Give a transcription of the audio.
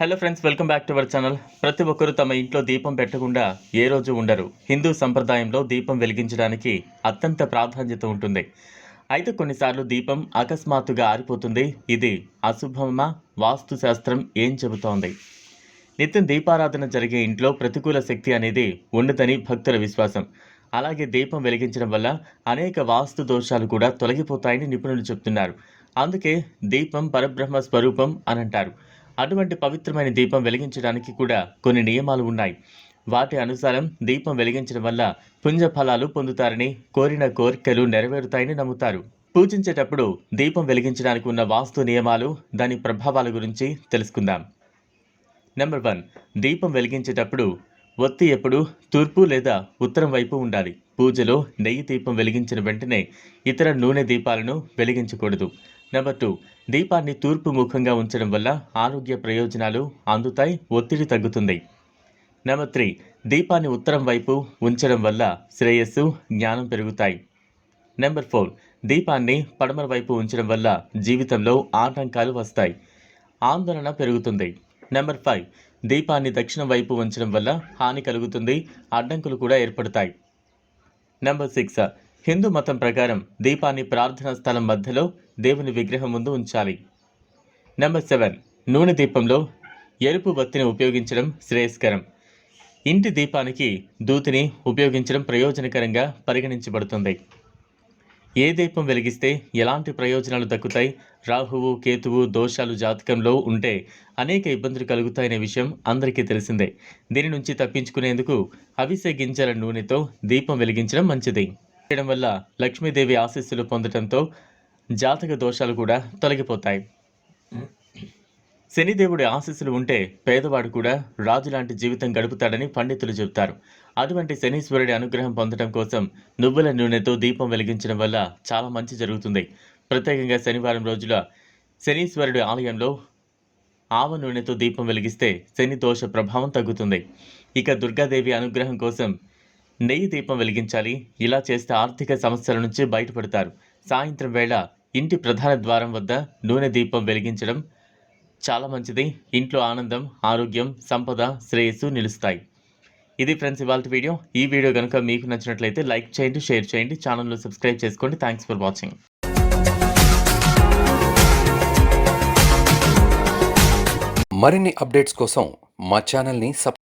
Hello friends welcome back to our channel ప్రతి ఒక్కరూ తమ ఇంట్లో దీపం పెట్టకుండా ఏ రోజు ఉండరు. హిందూ సంప్రదాయంలో దీపం వెలిగించడానికి అత్యంత ప్రాధాన్యత ఉంటుంది. అయితే కొన్నిసార్లు దీపం అకస్మాత్తుగా ఆరిపోతుంది. ఇది అశుభమా? వాస్తు శాస్త్రం ఏం చెబుతోంది? నిత్యం దీపారాధన జరిగే ఇంట్లో ప్రతికూల శక్తి అనేది ఉండదని భక్తుల విశ్వాసం. అలాగే దీపం వెలిగించడం వల్ల అనేక వాస్తు దోషాలు కూడా తొలగిపోతాయని నిపుణులు చెప్తున్నారు. అందుకే దీపం పరబ్రహ్మ స్వరూపం అని అంటారు. అటువంటి పవిత్రమైన దీపం వెలిగించడానికి కూడా కొన్ని నియమాలు ఉన్నాయి. వాటి అనుసారం దీపం వెలిగించడం వల్ల పుంజ ఫలాలు పొందుతారని కోరిన కోరికలు నెరవేరుతాయని నమ్ముతారు. పూజించేటప్పుడు దీపం వెలిగించడానికి ఉన్న వాస్తు నియమాలు దాని ప్రభావాల గురించి తెలుసుకుందాం. నెంబర్ వన్ దీపం వెలిగించేటప్పుడు ఒత్తి ఎప్పుడు తూర్పు లేదా ఉత్తరం వైపు ఉండాలి. పూజలో నెయ్యి దీపం వెలిగించిన వెంటనే ఇతర నూనె దీపాలను వెలిగించకూడదు. నెంబర్ టూ దీపాన్ని తూర్పు ముఖంగా ఉంచడం వల్ల ఆరోగ్య ప్రయోజనాలు అందుతాయి ఒత్తిడి తగ్గుతుంది. Number three. దీపాన్ని ఉత్తరం వైపు ఉంచడం వల్ల శ్రేయస్సు జ్ఞానం పెరుగుతాయి. Number four. దీపాన్ని పడమర వైపు ఉంచడం వల్ల జీవితంలో ఆటంకాలు వస్తాయి. ఆందోళన పెరుగుతుంది. Number five. దీపాన్ని దక్షిణం వైపు ఉంచడం వల్ల హాని కలుగుతుంది అడ్డంకులు కూడా ఏర్పడతాయి. Number six. హిందూ మతం ప్రకారం దీపాన్ని ప్రార్థనా స్థలం మధ్యలో దేవుని విగ్రహం ముందు ఉంచాలి. Number seven. నూనె దీపంలో ఎరుపు బత్తిని ఉపయోగించడం శ్రేయస్కరం. ఇంటి దీపానికి దూతిని ఉపయోగించడం ప్రయోజనకరంగా పరిగణించబడుతుంది. ఏ దీపం వెలిగిస్తే ఎలాంటి ప్రయోజనాలు దక్కుతాయి? రాహువు కేతువు దోషాలు జాతకంలో ఉంటే అనేక ఇబ్బందులు కలుగుతాయనే విషయం అందరికీ తెలిసిందే. దీని నుంచి తప్పించుకునేందుకు అవిసె గింజల నూనెతో దీపం వెలిగించడం మంచిది. చేయడం వల్ల లక్ష్మీదేవి ఆశీస్సులు పొందడంతో జాతక దోషాలు కూడా తొలగిపోతాయి. శనిదేవుడి ఆశీస్సులు ఉంటే పేదవాడు కూడా రాజు లాంటి జీవితం గడుపుతాడని పండితులు చెబుతారు. అటువంటి శనీశ్వరుడి అనుగ్రహం పొందడం కోసం నువ్వుల నూనెతో దీపం వెలిగించడం వల్ల చాలా మంచి జరుగుతుంది. ప్రత్యేకంగా శనివారం రోజుల శనీశ్వరుడి ఆలయంలో ఆవ నూనెతో దీపం వెలిగిస్తే శని దోష ప్రభావం తగ్గుతుంది. ఇక దుర్గాదేవి అనుగ్రహం కోసం నెయ్యి దీపం వెలిగించాలి. ఇలా చేస్తే ఆర్థిక సమస్యల నుంచి బయటపడతారు. సాయంత్రం వేళ ఇంటి ప్రధాన ద్వారం వద్ద నూనె దీపం వెలిగించడం చాలా మంచిది. ఇంట్లో ఆనందం ఆరోగ్యం సంపద శ్రేయస్సు నిలుస్తాయి. ఇది ఫ్రెండ్స్ ఇవాళ వీడియో. ఈ వీడియో కనుక మీకు నచ్చినట్లయితే లైక్ చేయండి షేర్ చేయండి. ఛానల్లో సబ్స్క్రైబ్ చేసుకోండి. Thanks for watching. మరిన్ని అప్డేట్స్ కోసం మా ఛానల్ని సబ్